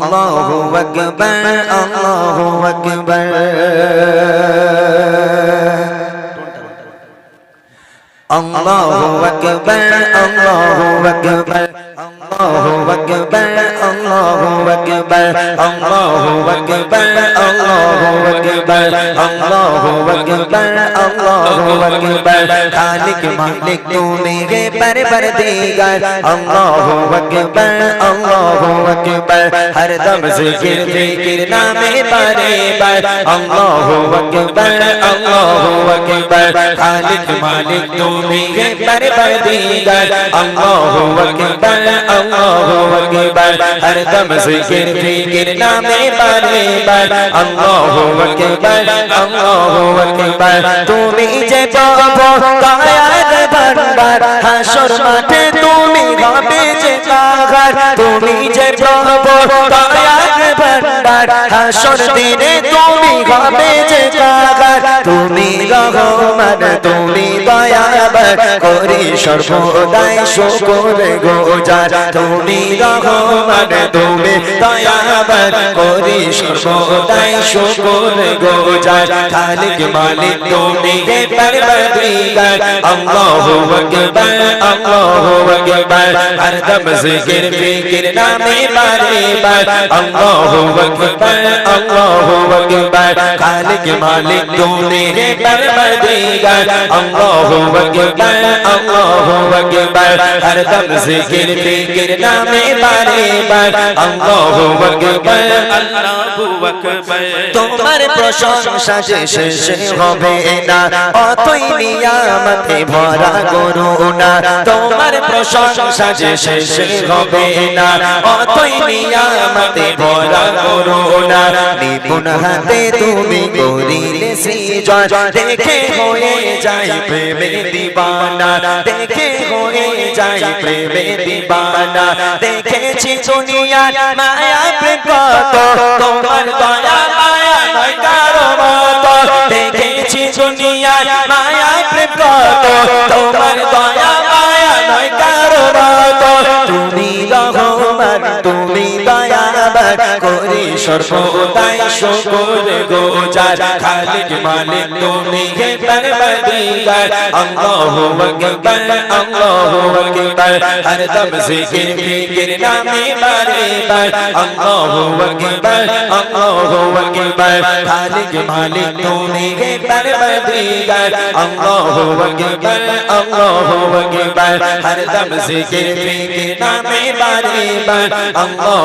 আল্লাহু আকবার আল্লাহু আকবার। আল্লাহু আকবার আল্লাহু আকবার আল্লাহু আকবার আল্লাহু আকবার আল্লাহু আকবার আল্লাহু আকবার আল্লাহু আকবার আল্লাহু আকবার। খালিক মালিক তুমি হে পরবর্দিগার আল্লাহু আকবার, আল্লাহু अकबर, हर दम ज़िक्र ज़िक्र नामे बारे बार अल्लाह अकबर अल्लाह अकबर खालिक मालिक तू तुम्हें है पर पर दीदार अल्लाह अकबर अल्लाह अकबर, हर दम ज़िक्र ज़िक्र नामे बारे बार अल्लाह अकबर अल्लाह अकबर तू तुम्हें जय बाबा काया भंडार हाशर माटे तुम्हें गाबे जे कागर। तू জীবন ভান্ডার হাসর দিনে তুমি হবে যে কাগার তুমি রহমান, তুমি দয়াবার। করি সর্বদাই শুকর গোজার। তুমি রহমান, তুমি দয়াবার। করি সর্বদাই শুকর গোজার। খালিক মালিক, তুমি হে পরবর্দিগার। আল্লাহু আকবার আল্লাহু আকবার। হর দম জিকির, ফিকির নামে বারে বার আল্লাহু আকবার। अकबर अल्लाह अकबर खालिक मालिक तूने परवर दीगर अल्लाह अकबर अल्लाह अकबर हर दम जिक्र फिक्र नाम बारे बार अल्लाह अकबर अल्लाह अकबर তোমার প্রশংসা যে শেষ হবে না অতই নিয়ামতে ভরা করুণা তোমার প্রশংসা যে শেষ নিপুণ হাতে তুমি করিলে সৃজন। দেখে হয়ে যাই প্রেমে দিবানা। দেখে হয়ে যাই প্রেমে দিবানা। দেখেছি দুনিয়ার মায়া প্রেম কত তোমার দয়া মায়া নয় কারও মতো। দেখেছি দুনিয়ার মায়া প্রেম কত তোমার দয়া সর্বদা शुक्र गोजार खालिक मालिक तुम्हें ये अकबर अकबर, हर दम ज़िक्र फ़िक्र नाम बारे बार अल्लाह अकबर अल्लाह अकबर खालिक मालिक तुम्हें ये परवरदिगार अल्लाह अकबर अल्लाह अकबर, हर दम बारे अकबर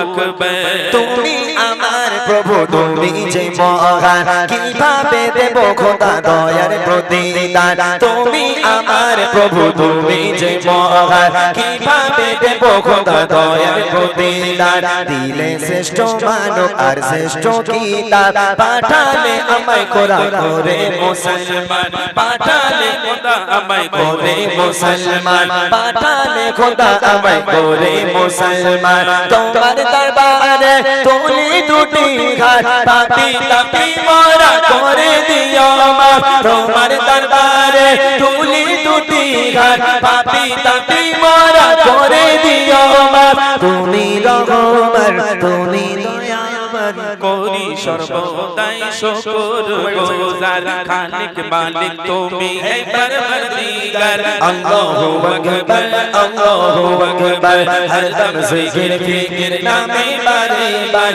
अकबर। তুমি আমার প্রভু তুমি যে মহান কীভাবে দেব খোদা দয়ার প্রতিদান তুমি আমার প্রভু, তুমি যে মহান, কীভাবে দেব খোদা দয়ার প্রতিদান? দিলে শ্রেষ্ঠ মানব আর শ্রেষ্ঠ কিতাব, পাঠালে আমায় কোরআন করে মুসলমান, পাঠালে খোদা আমায় করে মুসলমান, পাঠালে খোদা আমায় করে মুসলমান। তোমার দরবারে তুলি দুটি ঘাট পাপি তাপি মোরা করে দিও। মা তোমার দরবারে তুলি দুটি ঘর পাপি তাপি মারা করে দিও মা তুমি রহমান তুমি দয়াবান করি সর্বদাই শুকর গোজার খালিক মালিক তুমি হে পরবর্দিগার আল্লাহু আকবার আল্লাহু আকবার হর দম জিকির ফিকির নামে বারে বার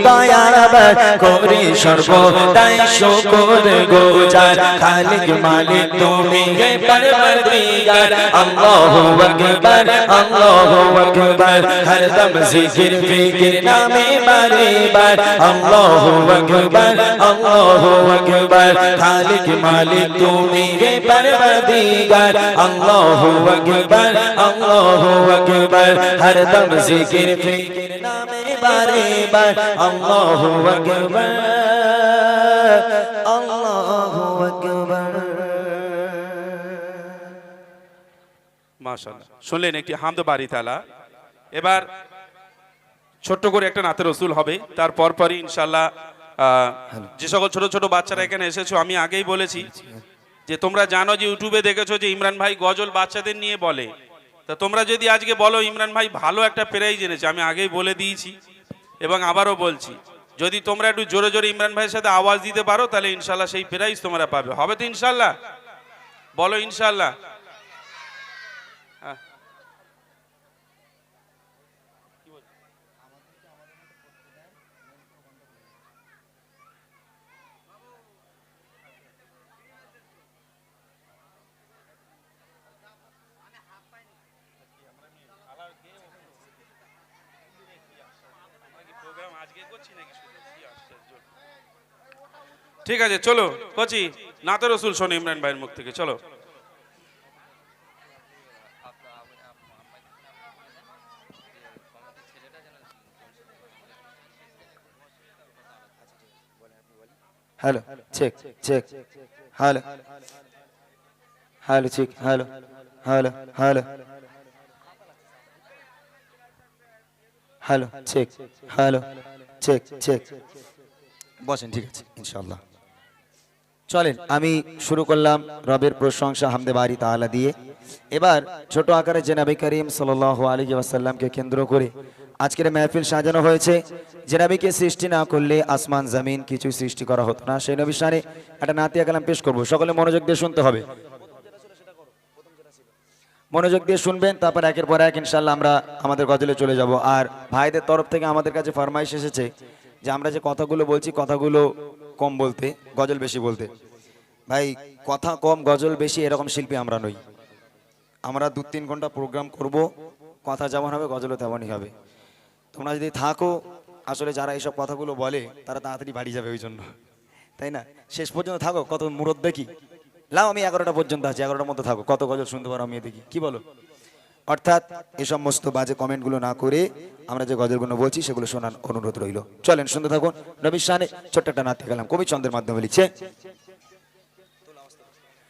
করি সর্বদাই শুকর গোজার খালিক মালিক তুমি। হে আকবার, আল্লাহু আকবার হরদম জিকির, ফিকির নামে বারে বার আকবার, আল্লাহু আকবার, খালিক মালিক তুমি। হে পরবর্তীগার আল্লাহু আকবার আল্লাহু আকবার হরদম জিকির, ফিকির নামে বারে বার আকবার। আল্লাহু আকবার। মাশাআল্লাহ। শুনলেন একটি হামদ বাড়ি তালা। এবার ছোট্ট করে একটা নাতের রসুল হবে। তার পরপরই ইনশাল্লাহ যে সকল ছোট ছোট বাচ্চারা এখানে এসেছ আমি আগেই বলেছি যে তোমরা জানো যে ইউটিউবে দেখেছ যে ইমরান ভাই গজল বাচ্চাদের নিয়ে বলে। তা তোমরা যদি আজকে বলো ইমরান ভাই ভালো একটা প্রাইজ এনেছে আমি আগেই বলে দিয়েছি এবং আবারও বলছি। যদি তোমরা একটু জোরে জোরে ইমরান ভাইয়ের সাথে আওয়াজ দিতে পারো, তাহলে ইনশাল্লাহ সেই প্রাইজ তোমরা পাবে। হবে তো ইনশাল্লাহ বলো ইনশাল্লাহ ঠিক আছে, চলো, কচি, নাতে রসুল শোনো ইমরান ভাইয়ের মুখ থেকে, চলো। Hello check check hello hello check hello hello hello hello check hello বসেন, ঠিক আছে ইনশাল্লাহ চলেন, আমি শুরু করলাম রবের প্রশংসা হামদে বাড়ি তাআলা দিয়ে। এবার ছোট আকারে জেনাবি করিম সাল্লাল্লাহু আলাইহি ওয়াসাল্লামকে কেন্দ্র করে আজকের মেহফিল সাজানো হয়েছে। জেনাবিকে সৃষ্টি না করলে আসমান, জমিন কিছু সৃষ্টি করা হতো না। সেই নবী শানে একটা নাতিয়া কালাম পেশ করব। সকলে মনোযোগ দিয়ে শুনতে হবে। মনোযোগ দিয়ে শুনবেন, তারপর একের পর এক ইনশাল্লাহ আমরা আমাদের গজলে চলে যাব। আর ভাইদের তরফ থেকে আমাদের কাছে ফরমাইশ এসেছে যে আমরা যে কথাগুলো বলছি, কথাগুলো কম বলতে, গজল বেশি বলতে। ভাই, কথা কম, গজল বেশি, এরকম শিল্পী আমরা নই। আমরা দু তিন ঘণ্টা প্রোগ্রাম করব, কথা যেমন হবে, গজলও তেমনই হবে। তোমরা যদি থাকো, আসলে যারা এইসব কথাগুলো বলে, তারা তাড়াতাড়ি বাড়ি যাবে ওই জন্য। তাই না? শেষ পর্যন্ত থাকো, কত মুরত দেখি লাও, আমি এগারোটা পর্যন্ত আছি, এগারোটার মধ্যে থাকো। কত গজল শুনতে পারো আমি দেখি কি বলো? অর্থাৎ এ সমস্ত বাজে কমেন্টগুলো না করে আমরা যে গজলগুলো বলছি, সেগুলো শোনার অনুরোধ রইল। চলেন, শুনতে থাকুন। রবি শানে ছোট্ট একটা নাতে গেলাম। কবি চন্দ্রের মাধ্যমে লিখছে